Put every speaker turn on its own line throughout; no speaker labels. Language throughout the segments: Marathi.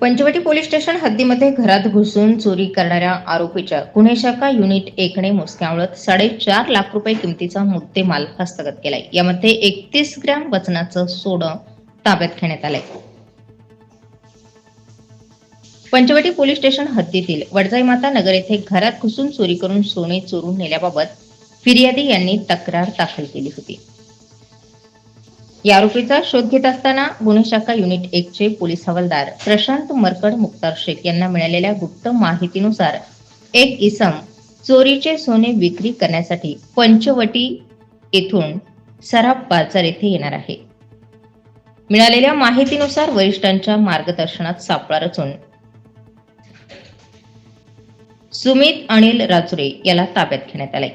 पंचवटी पोलीस स्टेशन हद्दीमध्ये घरात घुसून चोरी करणाऱ्या आरोपीच्या गुन्हे शाखा युनिट एकने मुसक्यावळत साडेचार लाख रुपये किमतीचा मुद्देमाल हस्तगत केलाय. यामध्ये एकतीस ग्रॅम वजनाचं सोनं ताब्यात घेण्यात आलंय. पंचवटी पोलीस स्टेशन हद्दीतील वडजाई माता नगर येथे घरात घुसून चोरी करून सोने चोरून नेल्याबाबत फिर्यादी यांनी तक्रार दाखल केली होती. या आरोपीचा शोध घेत असताना गुन्हे शाखा युनिट एक चे पोलीस हवालदार प्रशांत मरकड मुक्तार शेख यांना मिळालेल्या गुप्त माहितीनुसार एक इसम चोरीचे सोने विक्री करण्यासाठी पंचवटी येथून सराफ बाजार येथे येणार आहे. मिळालेल्या माहितीनुसार वरिष्ठांच्या मार्गदर्शनात सापळा रचून सुमित अनिल राजुरे याला ताब्यात घेण्यात आले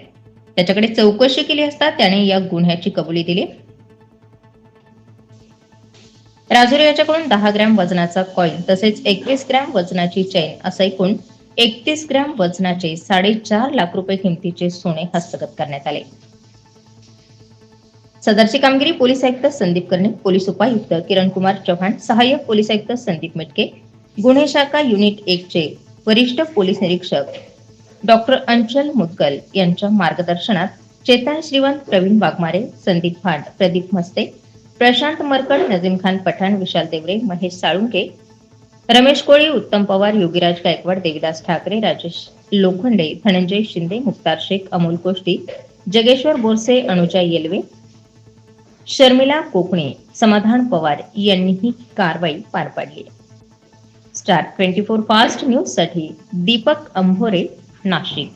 त्याच्याकडे चौकशी केली असता त्याने या गुन्ह्याची कबुली दिली. राजुरी याच्याकडून दहा ग्रॅम वजनाचा कॉईन तसेच एकवीस ग्रॅम वजनाची चैन असं एकूण एकतीस ग्रॅम वजनाचे साडेचार लाख रुपये किमतीचे सोने हस्तगत करण्यात आले. सदरची कामगिरी पोलीस आयुक्त संदीप कर्णिक पोलीस उपायुक्त किरण कुमार चव्हाण सहाय्यक पोलीस आयुक्त संदीप मिटके गुन्हे शाखा युनिट एक चे वरिष्ठ पोलीस निरीक्षक डॉक्टर अंचल मुदगल यांच्या मार्गदर्शनात चेतन श्रीवंत प्रवीण वाघमारे संदीप भांड प्रदीप मस्ते प्रशांत मरकड नजीम खान पठाण विशाल देवरे महेश साळुंके रमेश कोळी उत्तम पवार योगीराज गायकवाड देविदास ठाकरे राजेश लोखंडे धनंजय शिंदे मुक्तार शेख अमोल कोष्टी जगेश्वर बोरसे अनुजा येलवे शर्मिला कोकणे समाधान पवार यांनी ही कारवाई पार पाडली. स्टार ट्वेंटी फोर फास्ट न्यूजसाठी दीपक अंभोरे नाशिक.